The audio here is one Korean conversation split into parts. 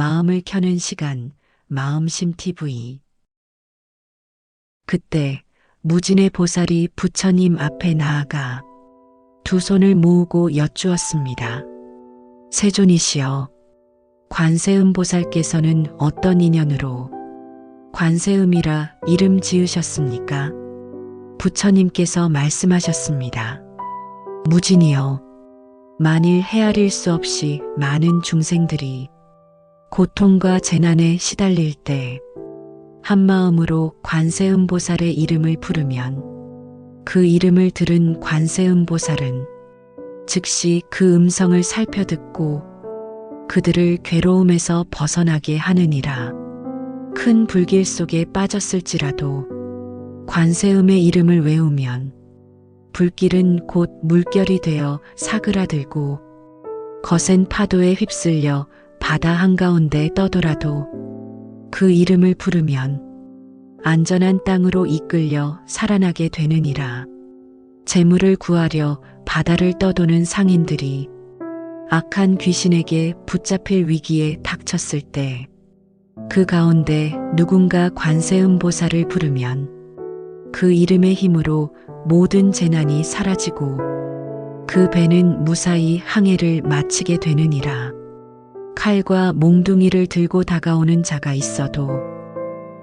마음을 켜는 시간, 마음심 TV. 그때 무진의 보살이 부처님 앞에 나아가 두 손을 모으고 여쭈었습니다. 세존이시여, 관세음 보살께서는 어떤 인연으로 관세음이라 이름 지으셨습니까? 부처님께서 말씀하셨습니다. 무진이여, 만일 헤아릴 수 없이 많은 중생들이 고통과 재난에 시달릴 때 한마음으로 관세음 보살의 이름을 부르면 그 이름을 들은 관세음 보살은 즉시 그 음성을 살펴듣고 그들을 괴로움에서 벗어나게 하느니라. 큰 불길 속에 빠졌을지라도 관세음의 이름을 외우면 불길은 곧 물결이 되어 사그라들고 거센 파도에 휩쓸려 바다 한가운데 떠돌아도 그 이름을 부르면 안전한 땅으로 이끌려 살아나게 되느니라. 재물을 구하려 바다를 떠도는 상인들이 악한 귀신에게 붙잡힐 위기에 닥쳤을 때 그 가운데 누군가 관세음 보살을 부르면 그 이름의 힘으로 모든 재난이 사라지고 그 배는 무사히 항해를 마치게 되느니라. 칼과 몽둥이를 들고 다가오는 자가 있어도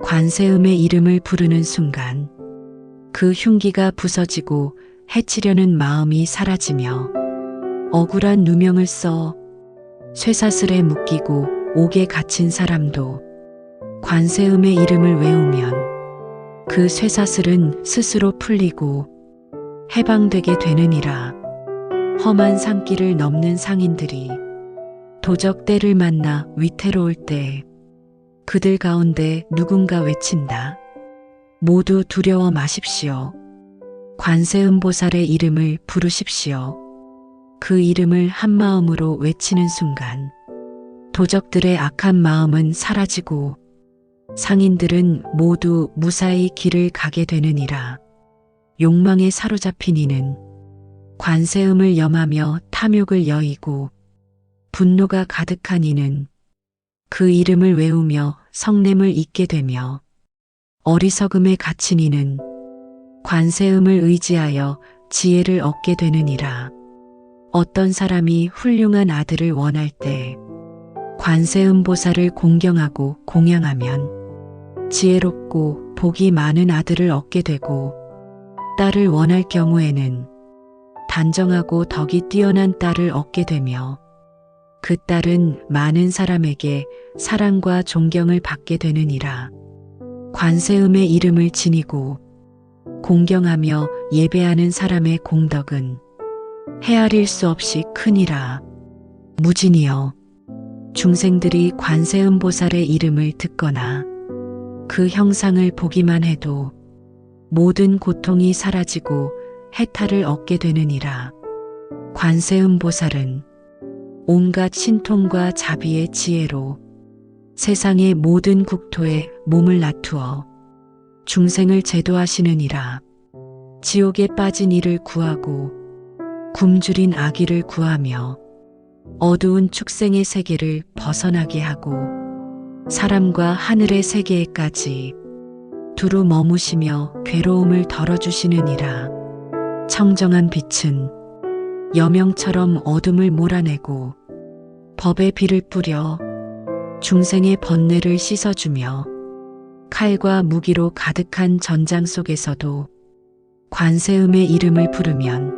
관세음의 이름을 부르는 순간 그 흉기가 부서지고 해치려는 마음이 사라지며 억울한 누명을 써 쇠사슬에 묶이고 옥에 갇힌 사람도 관세음의 이름을 외우면 그 쇠사슬은 스스로 풀리고 해방되게 되느니라. 험한 산길을 넘는 상인들이 도적 때를 만나 위태로울 때 그들 가운데 누군가 외친다. 모두 두려워 마십시오. 관세음 보살의 이름을 부르십시오. 그 이름을 한 마음으로 외치는 순간 도적들의 악한 마음은 사라지고 상인들은 모두 무사히 길을 가게 되느니라. 욕망에 사로잡힌 이는 관세음을 염하며 탐욕을 여의고 분노가 가득한 이는 그 이름을 외우며 성냄을 잊게 되며 어리석음에 갇힌 이는 관세음을 의지하여 지혜를 얻게 되느니라. 어떤 사람이 훌륭한 아들을 원할 때 관세음 보살을 공경하고 공양하면 지혜롭고 복이 많은 아들을 얻게 되고 딸을 원할 경우에는 단정하고 덕이 뛰어난 딸을 얻게 되며 그 딸은 많은 사람에게 사랑과 존경을 받게 되느니라. 관세음의 이름을 지니고 공경하며 예배하는 사람의 공덕은 헤아릴 수 없이 크니라. 무진이여. 중생들이 관세음 보살의 이름을 듣거나 그 형상을 보기만 해도 모든 고통이 사라지고 해탈을 얻게 되느니라. 관세음 보살은 온갖 신통과 자비의 지혜로 세상의 모든 국토에 몸을 나투어 중생을 제도하시느니라. 지옥에 빠진 이를 구하고 굶주린 아기를 구하며 어두운 축생의 세계를 벗어나게 하고 사람과 하늘의 세계에까지 두루 머무시며 괴로움을 덜어주시느니라. 청정한 빛은 여명처럼 어둠을 몰아내고 법의 비를 뿌려 중생의 번뇌를 씻어주며 칼과 무기로 가득한 전장 속에서도 관세음의 이름을 부르면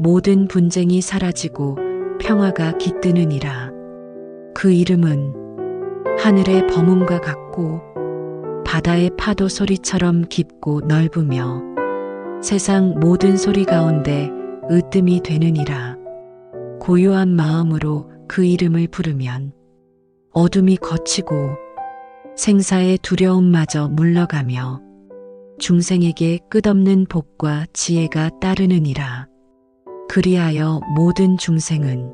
모든 분쟁이 사라지고 평화가 깃드느니라. 그 이름은 하늘의 범음과 같고 바다의 파도 소리처럼 깊고 넓으며 세상 모든 소리 가운데 으뜸이 되느니라. 고요한 마음으로 그 이름을 부르면 어둠이 걷히고 생사의 두려움마저 물러가며 중생에게 끝없는 복과 지혜가 따르느니라. 그리하여 모든 중생은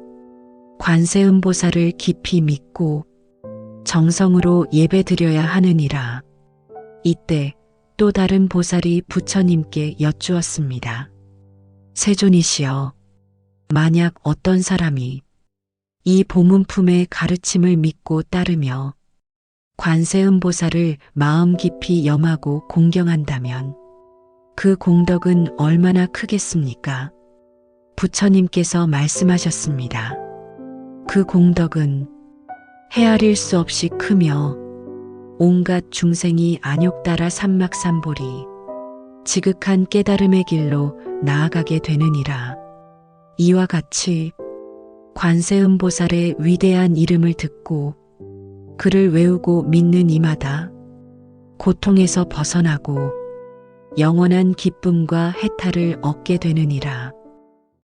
관세음 보살을 깊이 믿고 정성으로 예배드려야 하느니라. 이때 또 다른 보살이 부처님께 여쭈었습니다. 세존이시여, 만약 어떤 사람이 이 보문품의 가르침을 믿고 따르며 관세음보살을 마음 깊이 염하고 공경한다면 그 공덕은 얼마나 크겠습니까? 부처님께서 말씀하셨습니다. 그 공덕은 헤아릴 수 없이 크며 온갖 중생이 안욕 따라 삼막삼보리 지극한 깨달음의 길로 나아가게 되느니라. 이와 같이 관세음보살의 위대한 이름을 듣고 그를 외우고 믿는 이마다 고통에서 벗어나고 영원한 기쁨과 해탈을 얻게 되느니라.